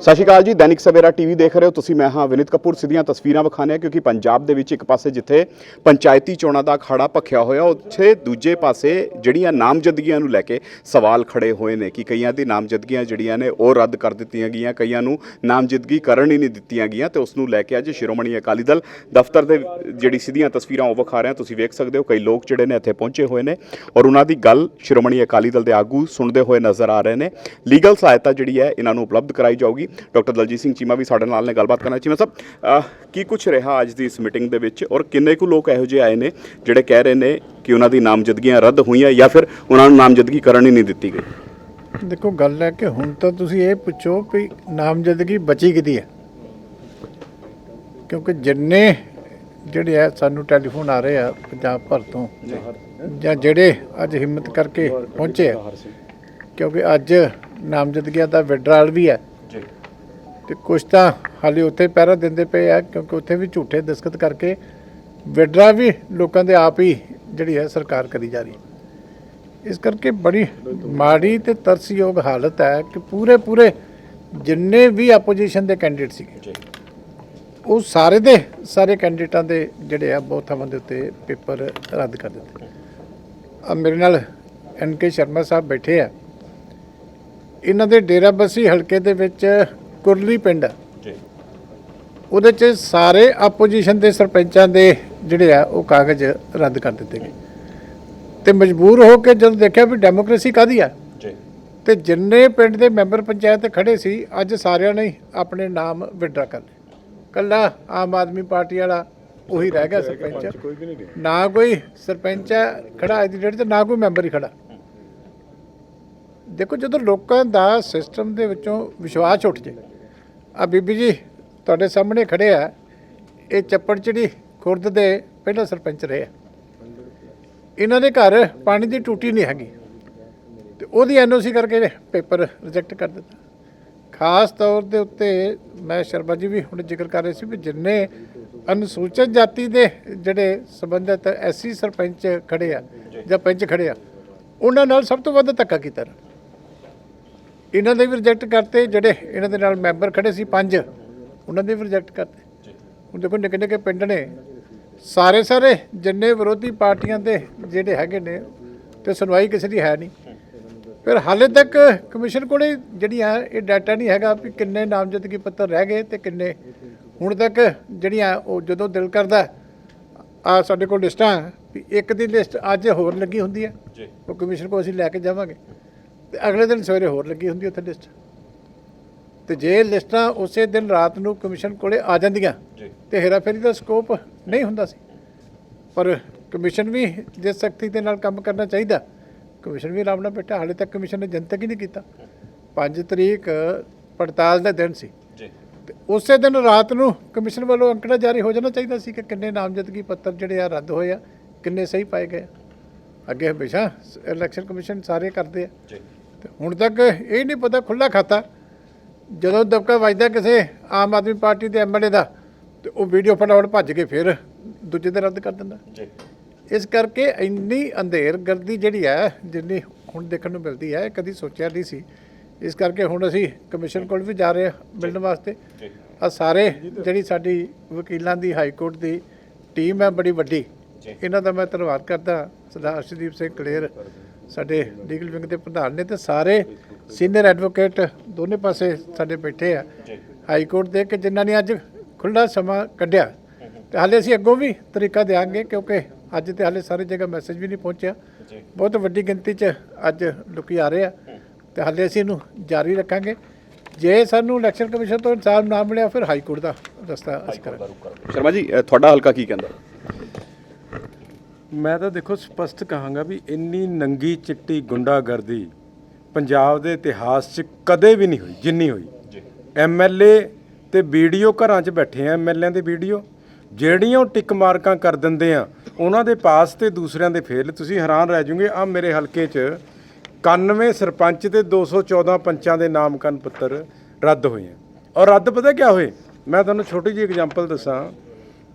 ਸਤਿ ਸ਼੍ਰੀ ਅਕਾਲ ਜੀ, ਦੈਨਿਕ ਸਵੇਰਾ ਟੀਵੀ ਦੇਖ ਰਹੇ ਹੋ ਤੁਸੀਂ, ਮੈਂ ਹਾਂ ਵਿਨਿਤ ਕਪੂਰ। ਸਿੱਧੀਆਂ ਤਸਵੀਰਾਂ ਵਿਖਾਣੇ ਕਿਉਂਕਿ ਪੰਜਾਬ ਦੇ ਵਿੱਚ ਇੱਕ ਪਾਸੇ ਜਿੱਥੇ ਪੰਚਾਇਤੀ ਚੋਣਾਂ ਦਾ ਅਖਾੜਾ ਭਖਿਆ ਹੋਇਆ, ਉੱਥੇ ਦੂਜੇ ਪਾਸੇ ਜਿਹੜੀਆਂ ਨਾਮਜ਼ਦਗੀਆਂ ਨੂੰ ਲੈ ਕੇ ਸਵਾਲ ਖੜੇ ਹੋਏ ਨੇ ਕਿ ਕਈਆਂ ਦੀ ਨਾਮਜ਼ਦਗੀਆਂ ਜਿਹੜੀਆਂ ਨੇ ਉਹ ਰੱਦ ਕਰ ਦਿੱਤੀਆਂ ਗਈਆਂ, ਕਈਆਂ ਨੂੰ ਨਾਮਜ਼ਦਗੀ ਕਰਨ ਹੀ ਨਹੀਂ ਦਿੱਤੀਆਂ ਗਈਆਂ ਤੇ ਉਸ ਨੂੰ ਲੈ ਕੇ ਅੱਜ ਸ਼੍ਰੋਮਣੀ ਅਕਾਲੀ ਦਲ ਦਫ਼ਤਰ ਦੇ ਜਿਹੜੀ ਸਿੱਧੀਆਂ ਤਸਵੀਰਾਂ ਉਹ ਵਿਖਾ ਰਹੇ। ਹਾਂ ਤੁਸੀਂ ਵੇਖ ਸਕਦੇ ਹੋ ਕਈ ਲੋਕ ਜਿਹੜੇ ਨੇ ਇੱਥੇ ਪਹੁੰਚੇ ਹੋਏ ਨੇ ਔਰ ਉਹਨਾਂ ਦੀ ਗੱਲ ਸ਼੍ਰੋਮਣੀ ਅਕਾਲੀ ਦਲ ਦੇ ਆਗੂ ਸੁਣਦੇ ਹੋਏ ਨਜ਼ਰ ਆ ਰਹੇ ਨੇ। ਲੀਗਲ ਸਹਾਇਤਾ ਜਿਹੜੀ ਹੈ ਇਹਨਾਂ ਨੂੰ ਉਪਲਬਧ ਕਰਾਈ ਜਾਊਗੀ। ਡਾਕਟਰ ਦਲਜੀਤ ਸਿੰਘ ਚੀਮਾ ਵੀ ਸਾਡੇ ਨਾਲ ਨੇ ਗੱਲਬਾਤ ਕਰਨਾ ਚੀਮਾ ਸਾਹਿਬ ਕੀ ਕੁਝ ਰਿਹਾ ਅੱਜ ਦੀ ਇਸ ਮੀਟਿੰਗ ਦੇ ਵਿੱਚ ਔਰ ਕਿੰਨੇ ਕੁ ਲੋਕ ਇਹੋ ਜਿਹੇ ਆਏ ਨੇ ਜਿਹੜੇ ਕਹਿ ਰਹੇ ਨੇ ਕਿ ਉਹਨਾਂ ਦੀ ਨਾਮਜ਼ਦਗੀਆਂ ਰੱਦ ਹੋਈਆਂ ਜਾਂ ਫਿਰ ਉਹਨਾਂ ਨੂੰ ਨਾਮਜ਼ਦਗੀ ਕਰਨ ਹੀ ਨਹੀਂ ਦਿੱਤੀ ਗਈ? ਦੇਖੋ ਗੱਲ ਹੈ ਕਿ ਹੁਣ ਤਾਂ ਤੁਸੀਂ ਇਹ ਪੁੱਛੋ ਵੀ ਨਾਮਜ਼ਦਗੀ ਬਚੀ ਕਿਦੀ ਹੈ? ਕਿਉਂਕਿ ਜਿੰਨੇ ਜਿਹੜੇ ਆ ਸਾਨੂੰ ਟੈਲੀਫੋਨ ਆ ਰਹੇ ਆ ਪੰਜਾਬ ਭਰ ਤੋਂ ਜਾਂ। ਜਿਹੜੇ ਅੱਜ ਹਿੰਮਤ ਕਰਕੇ ਪਹੁੰਚੇ ਕਿਉਂਕਿ ਅੱਜ ਨਾਮਜ਼ਦਗੀਆਂ ਦਾ ਵਿਡਰਾਲ ਵੀ ਹੈ। ਤੇ ਕੁਝ ਤਾਂ ਹਾਲੇ ਉੱਥੇ ਪਹਿਰਾ ਦਿੰਦੇ ਪਏ ਆ ਕਿਉਂਕਿ ਉੱਥੇ ਵੀ ਝੂਠੇ ਦਸਖਤ ਕਰਕੇ ਵਿਡਰਾ ਵੀ ਲੋਕਾਂ ਦੇ ਆਪ ਹੀ ਜਿਹੜੀ ਹੈ ਸਰਕਾਰ ਕਰੀ ਜਾ ਰਹੀ। ਇਸ ਕਰਕੇ ਬੜੀ ਮਾੜੀ ਤੇ ਤਰਸਯੋਗ ਹਾਲਤ ਹੈ ਕਿ ਪੂਰੇ ਪੂਰੇ ਜਿੰਨੇ ਵੀ ਆਪੋਜੀਸ਼ਨ ਦੇ ਕੈਂਡੀਡੇਟ ਸੀਗੇ ਉਹ ਸਾਰੇ ਦੇ ਸਾਰੇ ਕੈਂਡੀਡੇਟਾਂ ਦੇ ਜਿਹੜੇ ਆ ਬਹੁਤ ਥਾਵਾਂ ਦੇ ਉੱਤੇ ਪੇਪਰ ਰੱਦ ਕਰ ਦਿੱਤੇ। ਆ ਮੇਰੇ ਨਾਲ ਐਨ ਕੇ ਸ਼ਰਮਾ ਸਾਹਿਬ ਬੈਠੇ ਆ। ਇਹਨਾਂ ਦੇ ਡੇਰਾਬੱਸੀ ਹਲਕੇ ਦੇ ਵਿੱਚ ਕੁਰਲੀ ਪਿੰਡ ਜੀ। ਉਹਦੇ 'ਚ ਸਾਰੇ ਆਪੋਜੀਸ਼ਨ ਦੇ ਸਰਪੰਚਾਂ ਦੇ ਜਿਹੜੇ ਆ ਉਹ ਕਾਗਜ਼ ਰੱਦ ਕਰ ਦਿੱਤੇ ਗਏ। ਤੇ ਮਜਬੂਰ ਹੋ ਕੇ ਜਦੋਂ ਦੇਖਿਆ ਵੀ ਡੈਮੋਕ੍ਰੇਸੀ ਕਾਦੀ ਆ ਜੀ। ਤੇ ਜਿੰਨੇ ਪਿੰਡ ਦੇ ਮੈਂਬਰ ਪੰਚਾਇਤ ਖੜੇ ਸੀ ਅੱਜ ਸਾਰਿਆਂ ਨੇ ਆਪਣੇ ਨਾਮ ਵਿਡਰਾ ਕਰ ਲਏ। ਕੱਲਾ ਆਮ ਆਦਮੀ ਪਾਰਟੀ ਵਾਲਾ ਉਹੀ ਰਹਿ ਗਿਆ ਸਰਪੰਚ ਨਾ ਕੋਈ ਸਰਪੰਚ ਹੈ ਖੜਾ ਅੱਜ ਦੀ ਡੇਟ ਤੇ ਨਾ ਕੋਈ ਮੈਂਬਰ ਹੀ ਖੜਾ। ਦੇਖੋ ਜਦੋਂ ਲੋਕਾਂ ਦਾ ਸਿਸਟਮ ਦੇ ਵਿੱਚੋਂ ਵਿਸ਼ਵਾਸ ਉੱਠ ਜੇ ਆ ਬੀਬੀ ਜੀ, ਤੁਹਾਡੇ ਸਾਹਮਣੇ ਖੜੇ ਆ। ਇਹ ਚੱਪੜਚਿੜੀ ਖੁਰਦ ਦੇ ਪਹਿਲਾ ਸਰਪੰਚ ਰਹੇ ਆ। ਇਹਨਾਂ ਦੇ ਘਰ ਪਾਣੀ ਦੀ ਟੂਟੀ ਨਹੀਂ ਹੈਗੀ। ਤੇ ਉਹਦੀ ਐਨਓਸੀ ਕਰਕੇ ਪੇਪਰ ਰਿਜੈਕਟ ਕਰ ਦਿੱਤਾ। ਖਾਸ ਤੌਰ ਦੇ ਉੱਤੇ ਮੈਂ ਸ਼ਰਮਾ ਜੀ ਵੀ ਹੁਣ ਜ਼ਿਕਰ ਕਰ ਰਹੇ ਸੀ ਵੀ ਜਿੰਨੇ ਅਨੁਸੂਚਿਤ ਜਾਤੀ ਦੇ ਜਿਹੜੇ ਸੰਬੰਧਿਤ ਐਸਸੀ ਸਰਪੰਚ ਖੜੇ ਆ ਜਾਂ ਪੰਚ ਖੜੇ ਆ, ਉਹਨਾਂ ਨਾਲ ਸਭ ਤੋਂ ਵੱਧ ਧੱਕਾ ਕੀਤਾ ਇਹਨਾਂ ਦੇ ਵੀ ਰਿਜੈਕਟ ਕਰਤੇ ਜਿਹੜੇ ਇਹਨਾਂ ਦੇ ਨਾਲ ਮੈਂਬਰ ਖੜੇ ਸੀ ਪੰਜ ਉਹਨਾਂ ਦੇ ਵੀ ਰਿਜੈਕਟ ਕਰਤੇ। ਹੁਣ ਦੇਖੋ ਨਿੱਕੇ ਨਿੱਕੇ ਪਿੰਡ ਨੇ ਸਾਰੇ ਸਾਰੇ ਜਿੰਨੇ ਵਿਰੋਧੀ ਪਾਰਟੀਆਂ ਦੇ ਜਿਹੜੇ ਹੈਗੇ ਨੇ ਤੇ ਸੁਣਵਾਈ ਕਿਸੇ ਦੀ ਹੈ ਨਹੀਂ। ਫਿਰ ਹਾਲੇ ਤੱਕ ਕਮਿਸ਼ਨ ਕੋਲੇ ਜਿਹੜੀਆਂ ਇਹ ਡਾਟਾ ਨਹੀਂ ਹੈਗਾ ਵੀ ਕਿੰਨੇ ਨਾਮਜ਼ਦਗੀ ਪੱਤਰ ਰਹਿ ਗਏ ਤੇ ਕਿੰਨੇ। ਹੁਣ ਤੱਕ ਜਿਹੜੀਆਂ ਉਹ ਜਦੋਂ ਦਿਲ ਕਰਦਾ ਆ ਸਾਡੇ ਕੋਲ ਲਿਸਟਾਂ ਵੀ ਇੱਕ ਦੀ ਲਿਸਟ ਅੱਜ ਹੋਰ ਲੱਗੀ ਹੁੰਦੀ ਹੈ ਉਹ ਕਮਿਸ਼ਨ ਕੋ ਅਸੀਂ ਲੈ ਕੇ ਜਾਵਾਂਗੇ। ਤੇ ਅਗਲੇ ਦਿਨ ਸਵੇਰੇ ਹੋਰ ਲੱਗੀ ਹੁੰਦੀ ਉੱਥੇ ਲਿਸਟ ਤੇ ਜੇ ਲਿਸਟਾਂ ਉਸੇ ਦਿਨ ਰਾਤ ਨੂੰ ਕਮਿਸ਼ਨ ਕੋਲੇ ਆ ਜਾਂਦੀਆਂ ਜੀ। ਤੇ ਹੇਰਾਫੇਰੀ ਦਾ ਸਕੋਪ ਨਹੀਂ ਹੁੰਦਾ ਸੀ। ਪਰ ਕਮਿਸ਼ਨ ਵੀ ਜੇ ਸਖਤੀ ਦੇ ਨਾਲ ਕੰਮ ਕਰਨਾ ਚਾਹੀਦਾ ਕਮਿਸ਼ਨ ਵੀ ਆਰਾਮ ਨਾਲ ਬੈਠਾ ਹਾਲੇ ਤੱਕ ਕਮਿਸ਼ਨ ਨੇ ਜਨਤਕ ਹੀ ਨਹੀਂ ਕੀਤਾ। 5 ਤਰੀਕ ਪੜਤਾਲ ਦਾ ਦਿਨ ਸੀ। ਜੀ। ਉਸੇ ਦਿਨ ਰਾਤ ਨੂੰ ਕਮਿਸ਼ਨ ਵੱਲੋਂ ਅੰਕੜਾ ਜਾਰੀ ਹੋ ਜਾਣਾ ਚਾਹੀਦਾ ਸੀ ਕਿ ਕਿੰਨੇ ਨਾਮਜ਼ਦਗੀ ਪੱਤਰ ਜਿਹੜੇ ਆ ਰੱਦ ਹੋਏ ਆ ਕਿੰਨੇ ਸਹੀ ਪਾਏ ਗਏ। ਅੱਗੇ ਹਮੇਸ਼ਾ ਇਲੈਕਸ਼ਨ ਕਮਿਸ਼ਨ ਸਾਰੇ ਕਰਦੇ ਆ। ਜੀ। ਹੁਣ ਤੱਕ ਇਹ ਨਹੀਂ ਪਤਾ ਖੁੱਲਾ ਖਾਤਾ। ਜਦੋਂ ਦਬਕਾ ਵੱਜਦਾ ਕਿਸੇ ਆਮ ਆਦਮੀ ਪਾਰਟੀ ਦੇ ਐਮਐਲਏ ਦਾ ਤੇ ਉਹ ਵੀਡੀਓ ਫਟਾਫਟ ਭੱਜ ਕੇ ਫਿਰ ਦੂਜੇ ਦਿਨ ਰੱਦ ਕਰ ਦਿੰਦਾ। ਜੀ। ਇਸ ਕਰਕੇ ਇੰਨੀ ਅੰਧੇਰ ਗਰਦੀ ਜਿਹੜੀ ਹੈ ਜਿੰਨੀ ਹੁਣ ਦੇਖਣ ਨੂੰ ਮਿਲਦੀ ਹੈ ਇਹ ਕਦੀ ਸੋਚਿਆ ਨਹੀਂ ਸੀ। ਇਸ ਕਰਕੇ ਹੁਣ ਅਸੀਂ ਕਮਿਸ਼ਨ ਕੋਲ ਵੀ ਜਾ ਰਹੇ ਹਾਂ ਮਿਲਣ ਵਾਸਤੇ। ਜੀ। ਆ ਸਾਰੇ ਜਿਹੜੀ ਸਾਡੀ ਵਕੀਲਾਂ ਦੀ ਹਾਈ ਕੋਰਟ ਦੀ ਟੀਮ ਹੈ ਬੜੀ ਵੱਡੀ। ਇਹਨਾਂ ਦਾ ਮੈਂ ਧੰਨਵਾਦ ਕਰਦਾ। ਸਰਦਾਰ ਅਰਸ਼ਦੀਪ ਸਿੰਘ ਕਲੇਰ ਸਾਡੇ ਲੀਗਲ ਵਿੰਗ ਦੇ ਪ੍ਰਧਾਨ ਨੇ ਤੇ ਸਾਰੇ ਸੀਨੀਅਰ ਐਡਵੋਕੇਟ ਦੋਨੇ ਪਾਸੇ ਸਾਡੇ ਬੈਠੇ ਆ। ਹਾਈ ਕੋਰਟ ਦੇ ਕਿ ਜਿਨ੍ਹਾਂ ਨੇ ਅੱਜ ਖੁੱਲ੍ਹਾ ਸਮਾਂ ਕੱਢਿਆ। ਤੇ ਹਾਲੇ ਅਸੀਂ ਅੱਗੋਂ ਵੀ ਤਰੀਕਾ ਦੇਾਂਗੇ ਕਿਉਂਕਿ ਅੱਜ ਤੇ ਹਾਲੇ ਸਾਰੀ ਜਗ੍ਹਾ ਮੈਸੇਜ ਵੀ ਨਹੀਂ ਪਹੁੰਚਿਆ। ਬਹੁਤ ਵੱਡੀ ਗਿਣਤੀ 'ਚ ਅੱਜ ਲੋਕੀ ਆ ਰਹੇ ਆ। ਤੇ ਹਾਲੇ ਅਸੀਂ ਇਹਨੂੰ ਜਾਰੀ ਰੱਖਾਂਗੇ। ਜੇ ਸਾਨੂੰ ਇਲੈਕਸ਼ਨ ਕਮਿਸ਼ਨ ਤੋਂ ਇਨਸਾਫ ਨਾ ਮਿਲਿਆ ਫਿਰ ਹਾਈ ਕੋਰਟ ਦਾ ਰਸਤਾ ਅਸੀਂ ਕਰਾਂਗੇ। ਸ਼ਰਮਾ ਜੀ ਤੁਹਾਡਾ ਹਲਕਾ ਕੀ ਕਹਿੰਦਾ? ਮੈਂ ਤਾਂ ਦੇਖੋ ਸਪਸ਼ਟ ਕਹਾਂਗਾ ਵੀ ਇੰਨੀ ਨੰਗੀ ਚਿੱਟੀ ਗੁੰਡਾਗਰਦੀ ਪੰਜਾਬ ਦੇ ਇਤਿਹਾਸ 'ਚ ਕਦੇ ਵੀ ਨਹੀਂ ਹੋਈ ਜਿੰਨੀ ਹੋਈ। ਜੀ। ਐਮਐਲਏ ਤੇ ਵੀਡੀਓ ਘਰਾਂ 'ਚ ਬੈਠੇ ਆ ਐਮਐਲਏਆਂ ਦੇ ਵੀਡੀਓ ਜਿਹੜੀਆਂ ਉਹ ਟਿਕ ਮਾਰਕਾਂ ਕਰ ਦਿੰਦੇ ਆ ਉਹਨਾਂ ਦੇ ਪਾਸ ਤੇ ਦੂਸਰਿਆਂ ਦੇ ਫੇਲ। ਤੁਸੀਂ ਹੈਰਾਨ ਰਹਿ ਜਾਓਗੇ ਆ ਮੇਰੇ ਹਲਕੇ 'ਚ 91 ਸਰਪੰਚ ਤੇ 214 ਪੰਚਾਂ ਦੇ ਨਾਮਕਰਨ ਪੱਤਰ ਰੱਦ ਹੋਏ ਆ। ਔਰ ਰੱਦ ਪਤਾ ਕਿਆ ਹੋਏ? ਮੈਂ ਤੁਹਾਨੂੰ ਛੋਟੀ ਜਿਹੀ ਐਗਜ਼ਾਮਪਲ ਦੱਸਾਂ।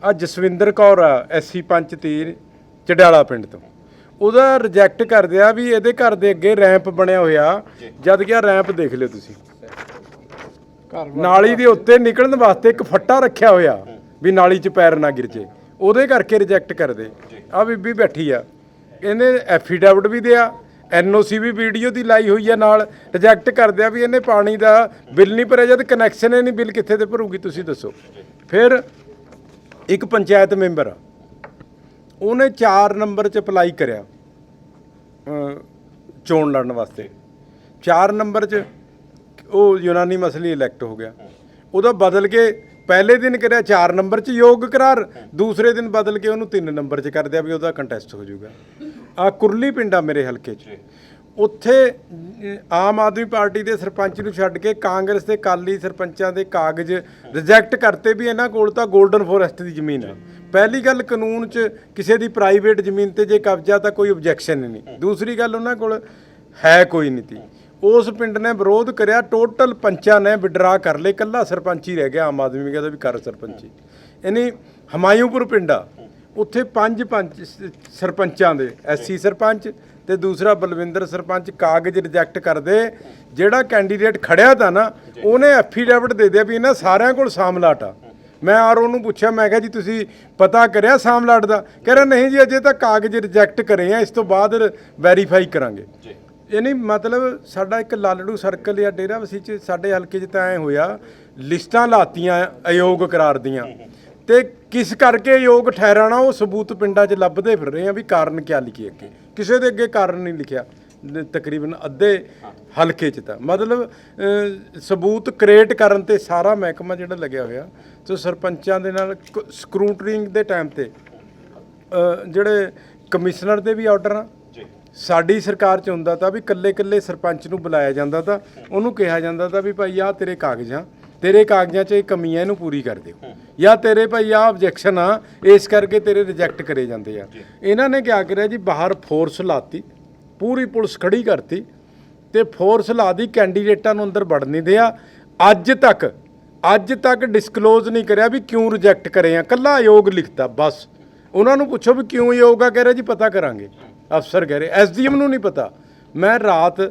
ਆ ਜਸਵਿੰਦਰ ਕੌਰ ਆ ਐਸਸੀ ਪੰਚ ਤੀਰ। ਚੜਿਆਲਾ ਪਿੰਡ ਤੋਂ। ਉਹਦਾ ਰਿਜੈਕਟ ਕਰ ਦਿਆ ਵੀ ਇਹਦੇ ਘਰ ਦੇ ਅੱਗੇ ਰੈਂਪ ਬਣਿਆ ਹੋਇਆ। ਜਦ ਕਿ ਆ ਰੈਂਪ ਦੇਖ ਲਿਓ ਤੁਸੀਂ। ਨਾਲੀ ਦੇ ਉੱਤੇ ਨਿਕਲਣ ਵਾਸਤੇ ਇੱਕ ਫੱਟਾ ਰੱਖਿਆ ਹੋਇਆ ਵੀ ਨਾਲੀ 'ਚ ਪੈਰ ਨਾ ਗਿਰ ਜੇ। ਉਹਦੇ ਕਰਕੇ ਰਿਜੈਕਟ ਕਰਦੇ। ਆ ਬੀਬੀ ਬੈਠੀ ਆ। ਇਹਨੇ ਐਫੀਡੈਵਿਟ ਵੀ ਦਿਆ ਐਨਓਸੀ ਵੀ ਵੀਡੀਓ ਦੀ ਲਾਈ ਹੋਈ ਆ ਨਾਲ। ਰਿਜੈਕਟ ਕਰਦੇ ਆ ਵੀ ਇਹਨੇ ਪਾਣੀ ਦਾ ਬਿੱਲ ਨਹੀਂ ਭਰਿਆ। ਜਦ ਕਨੈਕਸ਼ਨ ਹੀ ਨਹੀਂ ਬਿੱਲ ਕਿੱਥੇ ਤੇ ਭਰੂਗੀ ਤੁਸੀਂ ਦੱਸੋ। ਫਿਰ ਇੱਕ ਪੰਚਾਇਤ ਮੈਂਬਰ ਆ। ਉਹਨੇ 4 ਨੰਬਰ 'ਚ ਅਪਲਾਈ ਕਰਿਆ ਚੋਣ ਲੜਨ ਵਾਸਤੇ। 4 ਨੰਬਰ 'ਚ ਉਹ ਯੂਨਾਨੀ ਮਸਲੀ ਇਲੈਕਟ ਹੋ ਗਿਆ। ਉਹਦਾ ਬਦਲ ਕੇ ਪਹਿਲੇ ਦਿਨ ਕਰਿਆ 4 ਨੰਬਰ 'ਚ ਯੋਗ ਕਰਾਰ, ਦੂਸਰੇ ਦਿਨ ਬਦਲ ਕੇ ਉਹਨੂੰ 3 ਨੰਬਰ 'ਚ ਕਰ ਦਿਆ ਵੀ ਉਹਦਾ ਕੰਟੈਸਟ ਹੋ ਜਾਊਗਾ। ਆ ਕੁਰਲੀ ਪਿੰਡਾ ਮੇਰੇ ਹਲਕੇ 'ਚ। ਉੱਥੇ ਆਮ ਆਦਮੀ ਪਾਰਟੀ ਦੇ ਸਰਪੰਚ ਨੂੰ ਛੱਡ ਕੇ ਕਾਂਗਰਸ ਤੇ ਕਾਲੀ ਸਰਪੰਚਾਂ ਦੇ ਕਾਗਜ਼ ਰਿਜੈਕਟ ਕਰਤੇ ਵੀ ਇਹਨਾਂ ਕੋਲ ਤਾਂ 골ਡਨ ਫੋਰੈਸਟ ਦੀ ਜ਼ਮੀਨ ਆ। ਪਹਿਲੀ ਗੱਲ ਕਾਨੂੰਨ 'ਚ ਕਿਸੇ ਦੀ ਪ੍ਰਾਈਵੇਟ ਜ਼ਮੀਨ ਤੇ ਜੇ ਕਬਜ਼ਾ ਤਾਂ ਕੋਈ ਆਬਜੈਕਸ਼ਨ ਹੀ ਨਹੀਂ। ਦੂਸਰੀ ਗੱਲ ਉਹਨਾਂ ਕੋਲ ਹੈ ਕੋਈ ਨਹੀਂ ਤੀ। ਉਸ ਪਿੰਡ ਨੇ ਵਿਰੋਧ ਕਰਿਆ ਟੋਟਲ ਪੰਚਾਂ ਨੇ ਵਿਡਰਾ ਕਰ ਲਏ ਕੱਲਾ ਸਰਪੰਚ ਹੀ ਰਹਿ ਗਿਆ, ਆਮ ਆਦਮੀ ਕਹਿੰਦਾ ਵੀ ਕਰ ਸਰਪੰਚੀ ਯਾਨੀ ਹਮਾਇੂਪੁਰ ਪਿੰਡਾ ਉੱਥੇ ਪੰਜ ਪੰਚ ਸਰਪੰਚਾਂ ਦੇ ਐਸਸੀ ਸਰਪੰਚ ਤੇ ਦੂਸਰਾ ਬਲਵਿੰਦਰ ਸਰਪੰਚ ਕਾਗਜ਼ ਰਿਜੈਕਟ ਕਰਦੇ, ਜਿਹੜਾ ਕੈਂਡੀਡੇਟ ਖੜਿਆ ਤਾਂ ਨਾ, ਉਹਨੇ ਐਫੀਡੈਵਿਟ ਦੇ ਦਿਆ ਵੀ ਇਹਨਾਂ ਸਾਰਿਆਂ ਕੋਲ ਸਾਮਲਾਟ ਆ। ਮੈਂ ਆਰਓ ਨੂੰ ਪੁੱਛਿਆ, ਮੈਂ ਕਿਹਾ ਜੀ ਤੁਸੀਂ ਪਤਾ ਕਰਿਆ ਸਾਮਲਾਟ ਦਾ? ਕਹਿ ਰਿਹਾ, ਨਹੀਂ ਜੀ, ਅਜੇ ਤਾਂ ਕਾਗਜ਼ ਰਿਜੈਕਟ ਕਰੇ ਆ, ਇਸ ਤੋਂ ਬਾਅਦ ਵੈਰੀਫਾਈ ਕਰਾਂਗੇ। ਇਹ ਨਹੀਂ, ਮਤਲਬ ਸਾਡਾ ਇੱਕ ਲਾਲੜੂ ਸਰਕਲ ਜਾਂ ਡੇਰਾ ਵਸੀ ਚ ਸਾਡੇ ਹਲਕੇ 'ਚ ਤਾਂ ਐ ਹੋਇਆ, ਲਿਸਟਾਂ ਲਾਤੀਆਂ ਅਯੋਗ ਕਰਾਰ ਦੀਆਂ। ਤੇ ਕਿਸ ਕਰਕੇ ਯੋਗ ਠਹਿਰਾਣਾ ਉਹ ਸਬੂਤ ਪਿੰਡਾਂ 'ਚ ਲੱਭਦੇ ਫਿਰ ਰਹੇ ਆ ਵੀ ਕਾਰਨ ਕੀ ਲਿਖੀਏ ਅੱਗੇ। ਕਿਸੇ ਦੇ ਅੱਗੇ ਕਾਰਨ ਨਹੀਂ ਲਿਖਿਆ। ਤਕਰੀਬਨ ਅੱਧੇ ਹਲਕੇ 'ਚ ਤਾਂ। ਮਤਲਬ ਸਬੂਤ ਕ੍ਰੀਏਟ ਕਰਨ ਤੇ ਸਾਰਾ ਮਹਿਕਮਾ ਜਿਹੜਾ ਲੱਗਿਆ ਹੋਇਆ ਸੋ ਸਰਪੰਚਾਂ ਦੇ ਨਾਲ ਸਕਰੂਟਰਿੰਗ ਦੇ ਟਾਈਮ ਤੇ ਜਿਹੜੇ ਕਮਿਸ਼ਨਰ ਦੇ ਵੀ ਆਰਡਰ ਆ। ਸਾਡੀ ਸਰਕਾਰ ਚ ਹੁੰਦਾ ਤਾਂ ਵੀ ਕੱਲੇ ਕੱਲੇ ਸਰਪੰਚ ਨੂੰ ਬੁਲਾਇਆ ਜਾਂਦਾ ਤਾਂ ਉਹਨੂੰ ਕਿਹਾ ਜਾਂਦਾ ਤਾਂ ਵੀ ਭਾਈ ਆਹ ਤੇਰੇ ਕਾਗਜ਼ ਤੇਰੇ ਕਾਗਜ਼ਾਂ 'ਚ ਇਹ ਕਮੀਆਂ ਇਹਨੂੰ ਪੂਰੀ ਕਰ ਦਿਓ। ਜਾਂ ਤੇਰੇ ਭਾਈ ਆਹ ਆਬਜੈਕਸ਼ਨ ਆ ਇਸ ਕਰਕੇ ਤੇਰੇ ਰਿਜੈਕਟ ਕਰੇ ਜਾਂਦੇ ਆ। ਇਹਨਾਂ ਨੇ ਕਿਆ ਕਰਿਆ ਜੀ? ਬਾਹਰ ਫੋਰਸ ਲਾਤੀ ਪੂਰੀ ਪੁਲਿਸ ਖੜੀ ਕਰਤੀ ਤੇ ਫੋਰਸ ਲਾ ਦੀ ਕੈਂਡੀਡੇਟਾਂ ਨੂੰ ਅੰਦਰ ਵੜਨ ਨਹੀਂ ਦਿਆ। ਅੱਜ ਤੱਕ ਅੱਜ ਤੱਕ ਡਿਸਕਲੋਜ਼ ਨਹੀਂ ਕਰਿਆ ਵੀ ਕਿਉਂ ਰਿਜੈਕਟ ਕਰੇ ਆ। ਕੱਲਾ ਆਯੋਗ ਲਿਖਤਾ ਬਸ। ਉਹਨਾਂ ਨੂੰ ਪੁੱਛੋ ਵੀ ਕਿਉਂ ਯੋਗਾ ਕਹਿ ਰਿਹਾ ਜੀ ਪਤਾ ਕਰਾਂਗੇ। ਅਫਸਰ ਕਹਿ ਰਹੇ ਐਸਡੀਐਮ ਨੂੰ ਨਹੀਂ ਪਤਾ। ਮੈਂ ਰਾਤ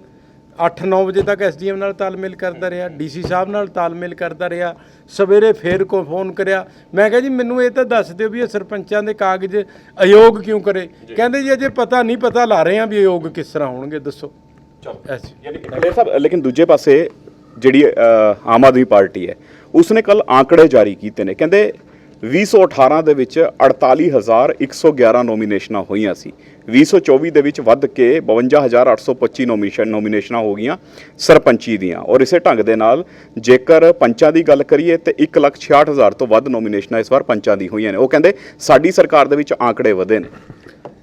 8-9 ਵਜੇ ਤੱਕ ਐਸਡੀਐਮ ਨਾਲ ਤਾਲਮੇਲ ਕਰਦਾ ਰਿਹਾ ਡੀਸੀ ਸਾਹਿਬ ਨਾਲ ਤਾਲਮੇਲ ਕਰਦਾ ਰਿਹਾ ਸਵੇਰੇ ਫੇਰ ਕੋ ਫੋਨ ਕਰਿਆ। ਮੈਂ ਕਿਹਾ ਜੀ ਮੈਨੂੰ ਇਹ ਤਾਂ ਦੱਸ ਦਿਓ ਵੀ ਇਹ ਸਰਪੰਚਾਂ ਦੇ ਕਾਗਜ਼ ਅਯੋਗ ਕਿਉਂ ਕਰੇ? ਕਹਿੰਦੇ ਜੀ ਅਜੇ ਪਤਾ ਨਹੀਂ ਪਤਾ ਲਾ ਰਹੇ ਆ ਵੀ ਅਯੋਗ ਕਿਸ ਤਰ੍ਹਾਂ ਹੋਣਗੇ ਦੱਸੋ। ਖਡੇਰ ਸਾਹਿਬ ਲੇਕਿਨ ਦੂਜੇ ਪਾਸੇ ਜਿਹੜੀ ਆਮ ਆਦਮੀ ਪਾਰਟੀ ਹੈ ਉਸਨੇ ਕੱਲ ਆંકੜੇ ਜਾਰੀ ਕੀਤੇ ਨੇ। ਕਹਿੰਦੇ 2018 ਦੇ ਵਿੱਚ 48111 ਨੋਮੀਨੇਸ਼ਨਾਂ ਹੋਈਆਂ ਸੀ। 2024 ਦੇ ਵਿੱਚ ਵੱਧ ਕੇ 52825 ਨੋਮੀਨੇਸ਼ਨ ਨੋਮੀਨੇਸ਼ਨਾਂ ਹੋ ਗਈਆਂ ਸਰਪੰਚੀ ਦੀਆਂ। ਔਰ ਇਸੇ ਢੰਗ ਦੇ ਨਾਲ ਜੇਕਰ ਪੰਚਾਂ ਦੀ ਗੱਲ ਕਰੀਏ ਤੇ 166000 ਤੋਂ ਵੱਧ ਨੋਮੀਨੇਸ਼ਨਾਂ ਇਸ ਵਾਰ ਪੰਚਾਂ ਦੀ ਹੋਈਆਂ ਨੇ। ਉਹ ਕਹਿੰਦੇ ਸਾਡੀ ਸਰਕਾਰ ਦੇ ਵਿੱਚ ਆંકੜੇ ਵਧੇ ਨੇ।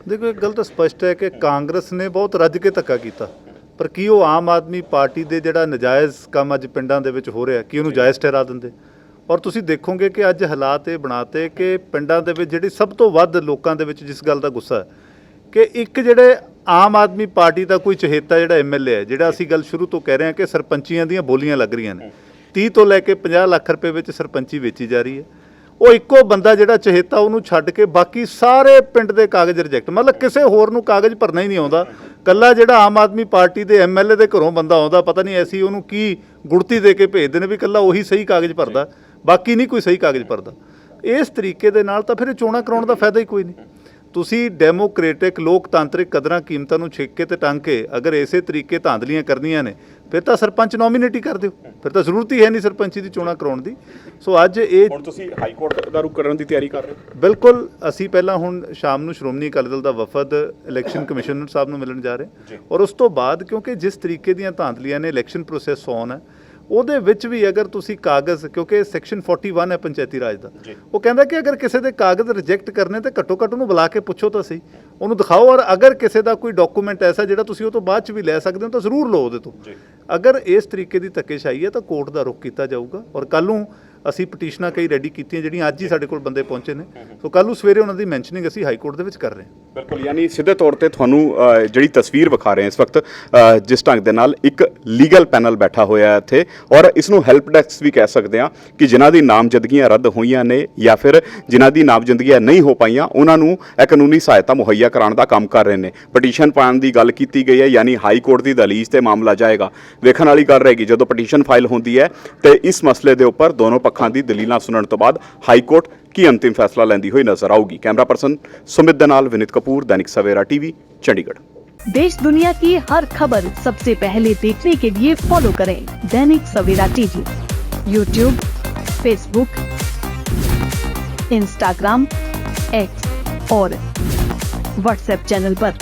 ਦੇਖੋ, ਇੱਕ ਗੱਲ ਤਾਂ ਸਪਸ਼ਟ ਹੈ ਕਿ ਕਾਂਗਰਸ ਨੇ ਬਹੁਤ ਰੱਜ ਕੇ ਧੱਕਾ ਕੀਤਾ। ਪਰ ਕੀ ਉਹ ਆਮ ਆਦਮੀ ਪਾਰਟੀ ਦੇ ਜਿਹੜਾ ਨਜਾਇਜ਼ ਕੰਮ ਅੱਜ ਪਿੰਡਾਂ ਦੇ ਵਿੱਚ ਹੋ ਰਿਹਾ, ਕੀ ਉਹਨੂੰ ਜਾਇਜ਼ ਠਹਿਰਾ ਦਿੰਦੇ? ਔਰ ਤੁਸੀਂ ਦੇਖੋਗੇ ਕਿ ਅੱਜ ਹਾਲਾਤ ਇਹ ਬਣਾਤੇ ਕਿ ਪਿੰਡਾਂ ਦੇ ਵਿੱਚ ਜਿਹੜੀ ਸਭ ਤੋਂ ਵੱਧ ਲੋਕਾਂ ਦੇ ਵਿੱਚ ਜਿਸ ਗੱਲ ਦਾ ਗੁੱਸਾ ਹੈ, ਕਿ ਇੱਕ ਜਿਹੜੇ ਆਮ ਆਦਮੀ ਪਾਰਟੀ ਦਾ ਕੋਈ ਚਹੇਤਾ ਜਿਹੜਾ ਐਮਐਲਏ ਹੈ, ਜਿਹੜਾ ਅਸੀਂ ਗੱਲ ਸ਼ੁਰੂ ਤੋਂ ਕਹਿ ਰਹੇ ਹਾਂ ਕਿ ਸਰਪੰਚੀਆਂ ਦੀਆਂ ਬੋਲੀਆਂ ਲੱਗ ਰਹੀਆਂ ਨੇ। 30 ਤੋਂ ਲੈ ਕੇ 50 ਲੱਖ ਰੁਪਏ ਵਿੱਚ ਸਰਪੰਚੀ ਵੇਚੀ ਜਾ ਰਹੀ ਹੈ। ਉਹ ਇੱਕੋ ਬੰਦਾ ਜਿਹੜਾ ਚਹੇਤਾ ਉਹਨੂੰ ਛੱਡ ਕੇ ਬਾਕੀ ਸਾਰੇ ਪਿੰਡ ਦੇ ਕਾਗਜ਼ ਰਿਜੈਕਟ, ਮਤਲਬ ਕਿਸੇ ਹੋਰ ਨੂੰ ਕਾਗਜ਼ ਭਰਨਾ ਹੀ ਨਹੀਂ ਆਉਂਦਾ। ਕੱਲਾ ਜਿਹੜਾ ਆਮ ਆਦਮੀ ਪਾਰਟੀ ਦੇ ਐਮਐਲਏ ਦੇ ਘਰੋਂ ਬੰਦਾ ਆਉਂਦਾ, ਪਤਾ ਨਹੀਂ ਐਸੀ ਉਹਨੂੰ ਕੀ ਗੁੜਤੀ ਦੇ ਕੇ ਭੇਜਦੇ ਨੇ ਵੀ ਕੱਲਾ ਉਹੀ ਸਹੀ ਕਾਗਜ਼ ਭਰਦਾ। ਬਾਕੀ ਨਹੀਂ ਕੋਈ ਸਹੀ ਕਾਗਜ਼ ਭਰਦਾ। ਇਸ ਤਰੀਕੇ ਦੇ ਨਾਲ ਤਾਂ ਫਿਰ ਇਹ ਚੋਣਾਂ ਕਰਾਉਣ ਦਾ ਫਾਇਦਾ ਹੀ ਕੋਈ ਨਹੀਂ। ਤੁਸੀਂ ਡੈਮੋਕ੍ਰੈਟਿਕ ਲੋਕਤਾਂਤਰਿਕ ਕਦਰਾਂ ਕੀਮਤਾਂ ਨੂੰ ਛੇਕ ਕੇ ਤੇ ਟੰਗ ਕੇ ਅਗਰ ਇਸੇ ਤਰੀਕੇ ਧਾਂਦਲੀਆਂ ਕਰਨੀਆਂ ਨੇ ਫਿਰ ਤਾਂ ਸਰਪੰਚ ਨੋਮੀਨੇਟ ਹੀ ਕਰ ਦਿਓ। ਫਿਰ ਤਾਂ ਜ਼ਰੂਰਤ ਹੀ ਹੈ ਨਹੀਂ ਸਰਪੰਚੀ ਦੀ ਚੋਣਾਂ ਕਰਾਉਣ ਦੀ। ਸੋ ਅੱਜ ਇਹ ਹੁਣ ਤੁਸੀਂ ਹਾਈ ਕੋਰਟ ਦਾ ਰੁਖ ਕਰਨ ਦੀ ਤਿਆਰੀ ਕਰ ਰਹੇ ਹੋ? ਬਿਲਕੁਲ ਅਸੀਂ ਪਹਿਲਾਂ ਹੁਣ ਸ਼ਾਮ ਨੂੰ ਸ਼੍ਰੋਮਣੀ ਅਕਾਲੀ ਦਲ ਦਾ ਵਫਦ ਇਲੈਕਸ਼ਨ ਕਮਿਸ਼ਨਰ ਸਾਹਿਬ ਨੂੰ ਮਿਲਣ ਜਾ ਰਹੇ ਔਰ ਉਸ ਤੋਂ ਬਾਅਦ ਕਿਉਂਕਿ ਜਿਸ ਤਰੀਕੇ ਦੀਆਂ ਧਾਂਦਲੀਆਂ ਨੇ ਇਲੈਕਸ਼ਨ ਪ੍ਰੋਸੈਸ ਔਨ ਹੈ ਉਹਦੇ ਵਿੱਚ ਵੀ ਅਗਰ ਤੁਸੀਂ ਕਾਗਜ਼ ਕਿਉਂਕਿ ਸੈਕਸ਼ਨ 41 ਹੈ ਪੰਚਾਇਤੀ ਰਾਜ ਦਾ ਉਹ ਕਹਿੰਦਾ ਕਿ ਅਗਰ ਕਿਸੇ ਦੇ ਕਾਗਜ਼ ਰਿਜੈਕਟ ਕਰਨੇ ਤੇ ਘੱਟੋ ਘੱਟ ਉਹਨੂੰ ਬੁਲਾ ਕੇ ਪੁੱਛੋ ਤਾਂ ਸਹੀ। ਉਹਨੂੰ ਦਿਖਾਓ ਔਰ ਅਗਰ ਕਿਸੇ ਦਾ ਕੋਈ ਡਾਕੂਮੈਂਟ ਐਸਾ ਜਿਹੜਾ ਤੁਸੀਂ ਉਹ ਤੋਂ ਬਾਅਦ ਚ ਵੀ ਲੈ ਸਕਦੇ ਹੋ ਤਾਂ ਜ਼ਰੂਰ ਲਓ ਉਹਦੇ ਤੋਂ। ਅਗਰ ਇਸ ਤਰੀਕੇ ਦੀ ਧੱਕੇਸ਼ਾਹੀ ਹੈ ਤਾਂ ਕੋਰਟ ਦਾ ਰੁਖ ਕੀਤਾ ਜਾਊਗਾ ਔਰ ਕੱਲ ਨੂੰ ਅਸੀਂ ਪਟੀਸ਼ਨਾਂ ਕਈ ਰੈਡੀ ਕੀਤੀਆਂ ਜਿਹੜੀਆਂ ਅੱਜ ਹੀ ਸਾਡੇ ਕੋਲ ਬੰਦੇ ਪਹੁੰਚੇ ਨੇ। ਸੋ ਕੱਲ ਨੂੰ ਸਵੇਰੇ ਉਹਨਾਂ ਦੀ ਮੈਂਸ਼ਨਿੰਗ ਅਸੀਂ ਹਾਈ ਕੋਰਟ ਦੇ ਵਿੱਚ ਕਰ ਰਹੇ ਹਾਂ। ਬਿਲਕੁਲ ਯਾਨੀ ਸਿੱਧੇ ਤੌਰ ਤੇ ਤੁਹਾਨੂੰ ਅ, ਜਿਹੜੀ ਤਸਵੀਰ ਵਿਖਾ ਰਹੇ ਹਾਂ ਇਸ ਵਕਤ ਅ, ਜਿਸ ਢੰਗ ਦੇ ਨਾਲ ਇੱਕ ਲੀਗਲ ਪੈਨਲ ਬੈਠਾ ਹੋਇਆ ਹੈ ਇੱਥੇ ਔਰ ਇਸ ਨੂੰ ਹੈਲਪ ਡੈਸਕ ਵੀ ਕਹਿ ਸਕਦੇ ਹਾਂ ਕਿ ਜਿਨ੍ਹਾਂ ਦੀ ਨਾਮਜ਼ਦਗੀਆਂ ਰੱਦ ਹੋਈਆਂ ਨੇ ਜਾਂ ਫਿਰ ਜਿਨ੍ਹਾਂ ਦੀ ਨਾਮਜ਼ਦਗੀਆਂ ਨਹੀਂ ਹੋ ਪਾਈਆਂ ਉਹਨਾਂ ਨੂੰ ਇਹ ਕਾਨੂੰਨੀ ਸਹਾਇਤਾ ਮੁਹੱਈਆ ਕਰਾਉਣ ਦਾ ਕੰਮ ਕਰ ਰਹੇ ਨੇ। ਪਟੀਸ਼ਨ ਪਾਉਣ ਦੀ ਗੱਲ ਕੀਤੀ ਗਈ ਹੈ ਯਾਨੀ ਹਾਈ ਕੋਰਟ ਦੀ ਦਲੀਲ ਤੇ ਮਾਮਲਾ ਜਾਏਗਾ। ਵੇਖਣ ਵਾਲੀ ਗੱਲ ਰਹੇਗੀ ਜਦੋਂ ਪਟੀਸ਼ਨ ਫਾਈਲ ਹੁੰਦੀ ਹੈ ਤੇ ਇਸ ਮਸਲੇ ਦੇ ਉੱਪਰ ਦੋਨੋਂ ਪੱਖਾਂ ਦੀ ਦਲੀਲਾਂ ਸੁਣਨ ਤੋਂ ਬਾਅਦ ਹਾਈ ਕੋਰਟ ਕੀ ਅੰਤਿਮ ਫੈਸਲਾ ਲੈਂਦੀ ਹੋਈ ਨਜ਼ਰ ਆਊਗੀ ਕੈਮਰਾ ਪਰਸਨ ਸੁਮਿਤ ਦੇ ਨਾਲ ਵਿਨਿਤ ਕਪੂਰ ਦੈਨਿਕ ਸਵੇਰਾ ਟੀਵੀ ਚੰਡੀਗੜ੍ਹ देश दुनिया की हर खबर सबसे पहले देखने के लिए फॉलो करें Dainik Savera TV YouTube Facebook Instagram X और व्हाट्सएप चैनल पर।